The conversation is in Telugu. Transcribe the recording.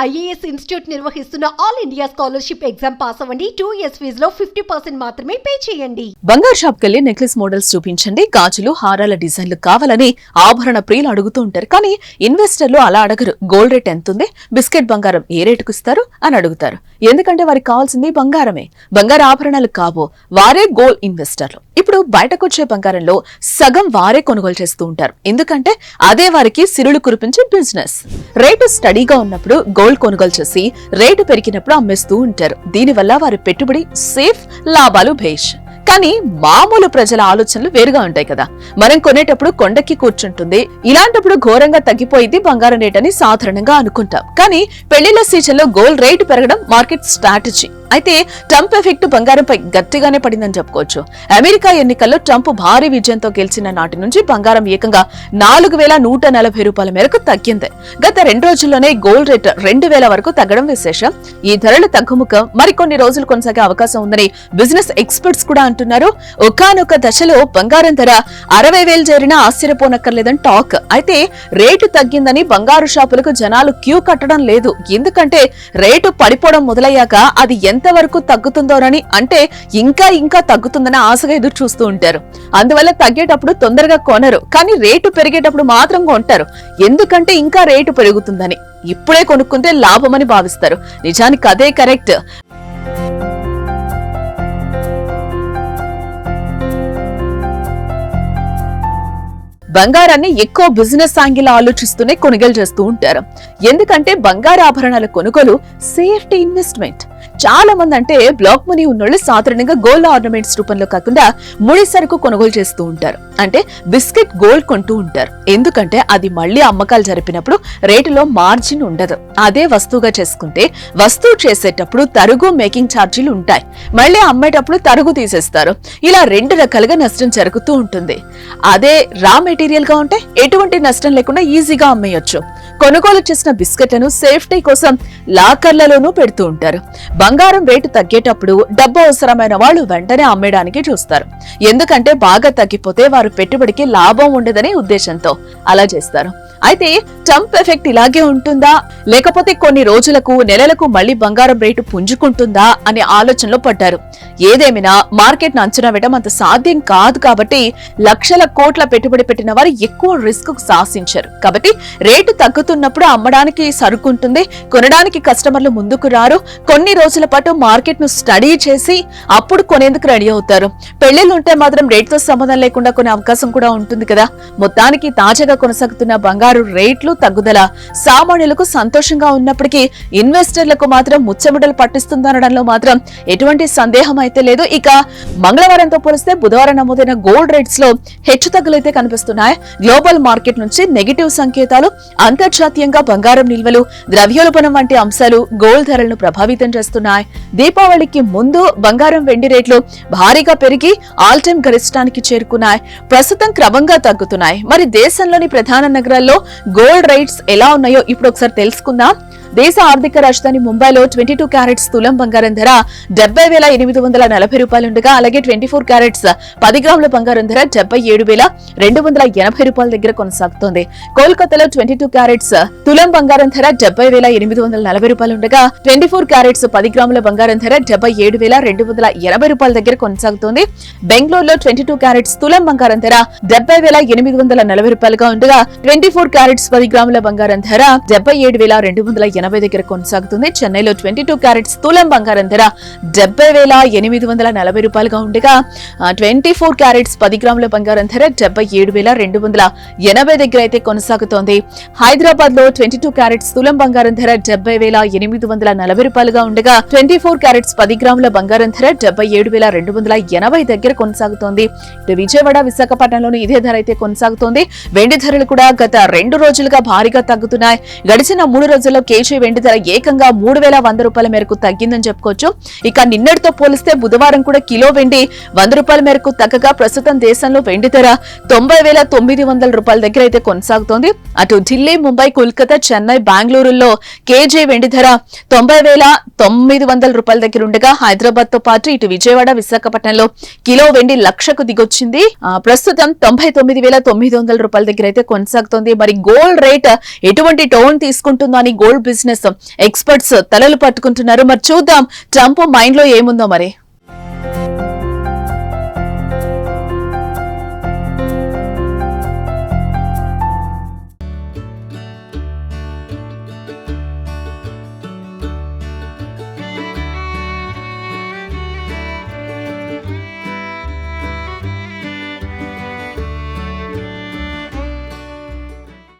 ఐఏఎస్ ఇన్స్టిట్యూట్ నిర్వహిస్తున్న all India scholarship exam pass అవ్వండి. టూ ఇయర్స్ ఫీజులో ఫిఫ్టీ పర్సెంట్ మాత్రమే పే చేయండి. బంగారు షాప్ కెళ్ళి నెక్లెస్ మోడల్స్ చూపించండి. గాజులు హారాల డిజైన్లు కావాలని ఆభరణ ప్రియులు అడుగుతూ ఉంటారు. కానీ ఇన్వెస్టర్లు అలా అడగరు. గోల్డ్ రేట్ ఎంత ఉంది బిస్కెట్ బంగారం ఏ రేటుకు ఇస్తారు అని అడుగుతారు. ఎందుకంటే వారికి కావాల్సింది బంగారమే. బంగారు ఆభరణాలు కావు. వారే గోల్డ్ ఇన్వెస్టర్లు. ఇప్పుడు బయటకొచ్చే బంగారంలో సగం వారే కొనుగోలు చేస్తూ ఉంటారు. ఎందుకంటే అదే వారికి సిరులు కురిపించే బిజినెస్ రేటు స్టడీగా ఉన్నప్పుడు గోల్డ్ కొనుగోలు చేసి రేటు పెరిగినప్పుడు అమ్మేస్తూ ఉంటారు. దీనివల్ల వారి పెట్టుబడి సేఫ్ లాభాలు భేష్ కానీ మామూలు ప్రజల ఆలోచనలు వేరుగా ఉంటాయి కదా. మనం కొనేటప్పుడు కొండకి కూర్చుంటుంది. ఇలాంటప్పుడు ఘోరంగా తగ్గిపోయింది బంగారం రేట్ అని సాధారణంగా అనుకుంటాం. కానీ పెళ్ళిళ్ళ సీజన్లో గోల్డ్ రేటు పెరగడం మార్కెట్ స్ట్రాటజీ. అయితే ట్రంప్ ఎఫెక్ట్ బంగారంపై గట్టిగానే పడిందని చెప్పుకోవచ్చు. అమెరికా ఎన్నికల్లో ట్రంప్ భారీ విజయంతో గెలిచిన నాటి నుంచి బంగారం ఏకంగా నాలుగు వేల నూట నలభై రూపాయల మేరకు తగ్గింది. గత రెండు రోజుల్లోనే గోల్డ్ రేట్ రెండు వేల వరకు తగ్గడం విశేషం. ఈ ధరల తగ్గుముఖం మరికొన్ని రోజులు కొనసాగే అవకాశం ఉందని బిజినెస్ ఎక్స్పర్ట్స్ కూడా అంటున్నారు. ఒకానొక దశలో బంగారం ధర అరవై వేలు చేరినా ఆశ్చర్యపోనక్కర్లేదని టాక్. అయితే రేటు తగ్గిందని బంగారు షాపులకు జనాలు క్యూ కట్టడం లేదు. ఎందుకంటే రేటు పడిపోవడం మొదలయ్యాక అది ఎంత ఎంతవరకు తగ్గుతుందోనని అంటే ఇంకా ఇంకా తగ్గుతుందని ఆశగా ఎదురు చూస్తూ ఉంటారు. అందువల్ల తగ్గేటప్పుడు తొందరగా కొనరు. కానీ రేటు పెరిగేటప్పుడు మాత్రం కొంటారు. ఎందుకంటే ఇంకా రేటు పెరుగుతుందని. ఇప్పుడే కొనుక్కుంటే లాభమని భావిస్తారు. నిజానికి అదే కరెక్ట్. బంగారాన్ని ఎక్కువ బిజినెస్ యాంగిల్ ఆలోచిస్తూనే కొనుగోలు చేస్తూ ఉంటారు. ఎందుకంటే బంగారు ఆభరణాల కొనుగోలు సేఫ్టీ ఇన్వెస్ట్మెంట్. చాలా మంది అంటే బ్లాక్ మనీ ఉన్నోళ్ళు సాధారణంగా గోల్డ్ ఆర్నమెంట్స్ రూపంలో కాకుండా ముడి సరుకు కొనుగోలు చేస్తూ ఉంటారు. అంటే బిస్కెట్ గోల్డ్ కొంటూ ఉంటారు. ఎందుకంటే అది మళ్ళీ అమ్మకాలు జరిపినప్పుడు రేటులో మార్జిన్ ఉండదు. అదే వస్తువుగా చేసుకుంటే వస్తువు చేసేటప్పుడు తరుగు మేకింగ్ ఛార్జీలు ఉంటాయి. మళ్ళీ అమ్మేటప్పుడు తరుగు తీసేస్తారు. ఇలా రెండు రకాలుగా నష్టం జరుగుతూ ఉంటుంది. అదే రా మెటీరియల్గా ఉంటే ఎటువంటి నష్టం లేకుండా ఈజీగా అమ్మేయొచ్చు. కొనుగోలు చేసిన బిస్కెట్లను సేఫ్టీ కోసం లాకర్లలోనూ పెడుతూ ఉంటారు. బంగారం రేటు తగ్గేటప్పుడు డబ్బు అవసరమైన వాళ్ళు వెంటనే అమ్మేయడానికి చూస్తారు. ఎందుకంటే బాగా తగ్గిపోతే వారు పెట్టుబడికి లాభం ఉండదనే ఉద్దేశంతో అలా చేస్తారు. అయితే ట్రంప్ ఎఫెక్ట్ ఇలాగే ఉంటుందా? లేకపోతే కొన్ని రోజులకు నెలలకు మళ్ళీ బంగారం రేటు పుంజుకుంటుందా అనే ఆలోచనలో పడ్డారు. ఏదేమైనా మార్కెట్ అంచనా వేయడం అంత సాధ్యం కాదు కాబట్టి లక్షల కోట్ల పెట్టుబడి పెట్టిన వారు ఎక్కువ రిస్క్కు సాహసించారు కాబట్టి రేటు తగ్గుతున్నప్పుడు అమ్మడానికి సరుకుంటుంది కొనడానికి కస్టమర్లు ముందుకు రారు కొన్ని రోజుల పాటు మార్కెట్ను స్టడీ చేసి అప్పుడు కొనేందుకు రెడీ అవుతారు. పెళ్ళిళ్ళు ఉంటే మాత్రం రేటుతో సంబంధం లేకుండా కొనే అవకాశం కూడా ఉంటుంది కదా. మొత్తానికి తాజాగా కొనసాగుతున్న బంగారు రేట్లు తగ్గుదల సామాన్యులకు సంతోషంగా ఉన్నప్పటికీ ఇన్వెస్టర్లకు మాత్రం ముచ్చముడలు పట్టిస్తుందనడంలో మాత్రం ఎటువంటి సందేహం అయితే లేదు. ఇక మంగళవారంతో పోలిస్తే బుధవారం నమోదైన గోల్డ్ రేట్స్లో హెచ్చు తగ్గులైతే కనిపిస్తున్నాయి. గ్లోబల్ మార్కెట్ నుంచి నెగిటివ్ సంకేతాలు అంతర్జాతీయంగా బంగారం నిల్వలు ద్రవ్యోల్బణం వంటి అంశాలు గోల్డ్ ధరలను ప్రభావితం చేస్తున్నాయి. దీపావళికి ముందు బంగారం వెండి రేట్లు భారీగా పెరిగి ఆల్ టైమ్ గరిష్టానికి చేరుకున్నాయి. ప్రస్తుతం క్రమంగా తగ్గుతున్నాయి. మరి దేశంలోని ప్రధాన నగరాల్లో గోల్డ్ రేట్స్ ఎలా ఉన్నాయో ఇప్పుడు ఒకసారి తెలుసుకుందాం. దేశ ఆర్థిక రాజధాని ముంబైలో ట్వంటీ టూ క్యారెట్స్ తులం బంగారం ధర డెబ్బై వేల ఎనిమిది వందల నలభై రూపాయలుండగా అలాగే ట్వంటీ ఫోర్ క్యారెట్స్ పది గ్రాముల బంగారం ధర డెబ్బై ఏడు వేల రెండు వందల ఎనభై రూపాయల దగ్గర కొనసాగుతోంది. కోల్కతాలో ట్వంటీ టూ క్యారెట్స్ తులం బంగారం ధర డెబ్బై వేల ఎనిమిది వందల నలభై రూపాయలుండగా ట్వంటీ ఫోర్ క్యారెట్స్ పది గ్రాముల బంగారం ధర డెబ్బై ఏడు వేల రెండు వందల ఎనభై రూపాయల దగ్గర కొనసాగుతోంది. బెంగళూరులో ట్వంటీ టూ క్యారెట్స్ తులం బంగారం ధర డెబ్బై వేల ఎనిమిది వందల నలభై రూపాయలుగా ఉండగా ట్వంటీ ఫోర్ క్యారెట్స్ పది గ్రాముల బంగారం ధర డెబ్బై ఏడు వేల రెండు వందల ఎనభై దగ్గర కొనసాగుతుంది. చెన్నైలో ట్వంటీ టూ క్యారెట్స్ తులం బంగారం ధర డెబ్బై వేల ఎనిమిది వందల నలభై రూపాయలుగా ఉండగా ట్వంటీ ఫోర్ క్యారెట్స్ పది గ్రాముల బంగారం ధర డెబ్బై ఏడు వేల రెండు వందల ఎనభై దగ్గర అయితే కొనసాగుతోంది. హైదరాబాద్లో ట్వంటీ టూ క్యారెట్స్ తులం బంగారం ధర డెబ్బై వేల ఎనిమిది వందల నలభై రూపాయలుగా ఉండగా ట్వంటీ ఫోర్ క్యారెట్స్ పది గ్రాముల బంగారం ధర డెబ్బై ఏడు వేల రెండు వందల ఎనభై దగ్గర కొనసాగుతోంది. ఇటు విజయవాడ విశాఖపట్నంలోని ఇదే ధర అయితే కొనసాగుతోంది. వెండి ధరలు కూడా గత రెండు రోజులుగా భారీగా తగ్గుతున్నాయి. గడిచిన మూడు రోజుల్లో కేజీ వెండి ధర ఏకంగా మూడు వేల వంద రూపాయల మేరకు తగ్గిందని చెప్పుకోవచ్చు. ఇక నిన్నటితో పోలిస్తే బుధవారం కూడా కిలో వెండి వంద రూపాయల మేరకు తగ్గగా ప్రస్తుతం దేశంలో వెండి ధర తొంభై వేల తొమ్మిది వందల రూపాయల దగ్గర అయితే కొనసాగుతోంది. అటు ఢిల్లీ ముంబై కోల్కతా చెన్నై బెంగళూరులో కేజీ వెండి ధర తొంభై వేల తొమ్మిది వందల రూపాయల దగ్గర ఉండగా హైదరాబాద్తో పాటు ఇటు విజయవాడ విశాఖపట్నంలో కిలో వెండి లక్షకు దిగొచ్చింది. ప్రస్తుతం తొంభై తొమ్మిది వేల తొమ్మిది వందల రూపాయల దగ్గర అయితే కొనసాగుతోంది. మరి గోల్డ్ రేట్ ఎటువంటి టోన్ తీసుకుంటుందో అని గోల్డ్ బిజినెస్ బిజినెస్ ఎక్స్పర్ట్స్ తలలు పట్టుకుంటున్నారు. మరి చూద్దాం ట్రంప్ మైండ్లో ఏముందో మరి?